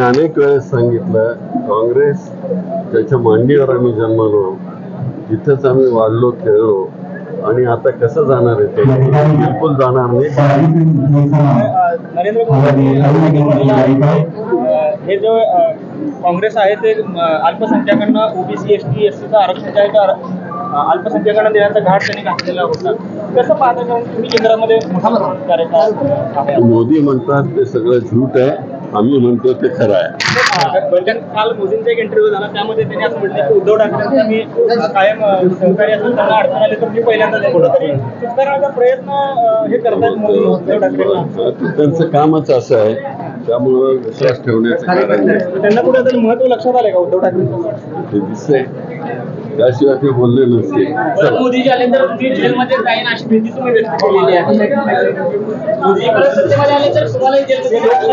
अनेक वेळेस सांगितलं काँग्रेस त्याच्या मांडीवर आम्ही जन्मलो तिथंच आम्ही वाढलो खेळलो आणि आता कसं जाणार आहे ते? बिलकुल जाणार नाही. हे जो काँग्रेस आहे ते अल्पसंख्याकांना ओबीसी एस टी एस सीचं आरक्षण जे आहे ते अ, अल्पसंख्याकांना देण्याचा घाट त्यांनी घातलेला होता. कसं पाहता कारण तुम्ही केंद्रामध्ये मोठा कार्यकाळ मोदी म्हणतात ते सगळं झूट आहे. आम्ही म्हणतो ते खरं आहे. म्हणजे काल मोदींचा एक इंटरव्ह्यू झाला त्यामध्ये त्यांनी असं म्हटलं की उद्धव ठाकरेंचा मी कायम सहकारी असून त्यांना अडचण आली तर मी पहिल्यांदा सुधारण्याचा प्रयत्न हे करतायत मोदी उद्धव ठाकरेंना त्यांचं कामच असं आहे. त्यामुळं विश्वास ठेवण्याचं कारण त्यांना कुठेतरी महत्त्व लक्षात आलंय का उद्धव ठाकरेंचं ते दिसतंय. त्याशिवाय ते बोलले नसते. मोदीजी आले तर तुम्ही जेलमध्ये जाईन अशी भीती तुम्ही व्यक्त केलेली आहे. परत सत्तेमध्ये आले तर तुम्हाला जेलमध्ये